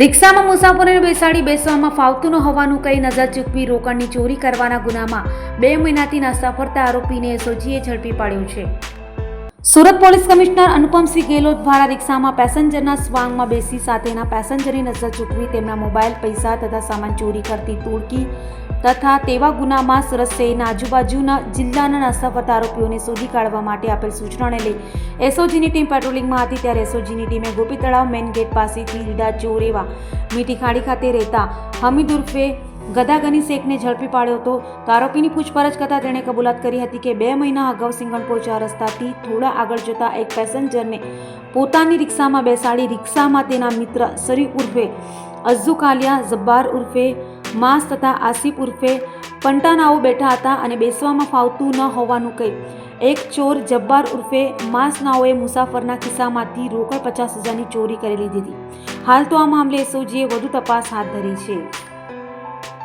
રિક્ષામાં મુસાફરોને બેસાડી બેસવામાં ફાવતું ન હોવાનું કહી નજર ચૂકવી રોકડની ચોરી કરવાના ગુનામાં બે મહિનાથી નાસ્તા ફરતા આરોપીને એસઓજીએ ઝડપી પાડ્યો છે. સુરત પોલીસ કમિશનર અનુપમસિંહ ગેહલોત દ્વારા રિક્ષામાં પેસેન્જરના સ્વાંગમાં બેસી સાથેના પેસેન્જરની નજર ચૂકવી તેમના મોબાઈલ, પૈસા તથા સામાન ચોરી કરતી ટોળકી તથા તેવા ગુનામાં શહેરના આજુબાજુના જિલ્લાના નાસ્તા ફરતા આરોપીઓને શોધી કાઢવા માટે આપેલ સૂચનાને લઈ એસઓજીની ટીમ પેટ્રોલિંગમાં હતી ત્યારે એસઓજીની ટીમે ગોપી તળાવ મેન ગેટ પાસેથી લીડા ચોર એવા મીઠી ખાડી ખાતે રહેતા હમીદ ઉર્ફે ગદાગની શેખને ઝડપી પાડ્યો હતો. તો આરોપીની પૂછપરછ કરતાં તેણે કબૂલાત કરી હતી કે બે મહિના અગાઉ સિંગણપોર ચાર રસ્તાથી થોડા આગળ જતા એક પેસેન્જરને પોતાની રિક્ષામાં બેસાડી રિક્ષામાં તેના મિત્ર સરી ઉર્ફે અઝુકાલિયા કાલિયા જબ્બાર ઉર્ફે માસ તથા આસિફ ઉર્ફે પંટાનાઓ બેઠા હતા અને બેસવામાં ફાવતું ન હોવાનું કહી. એક ચોર જબ્બાર ઉર્ફે માસનાઓએ મુસાફરના ખિસ્સામાંથી રોકડ પચાસ હજારની ચોરી કરી લીધી હતી. હાલ તો આ મામલે એસઓજીએ વધુ તપાસ હાથ ધરી છે.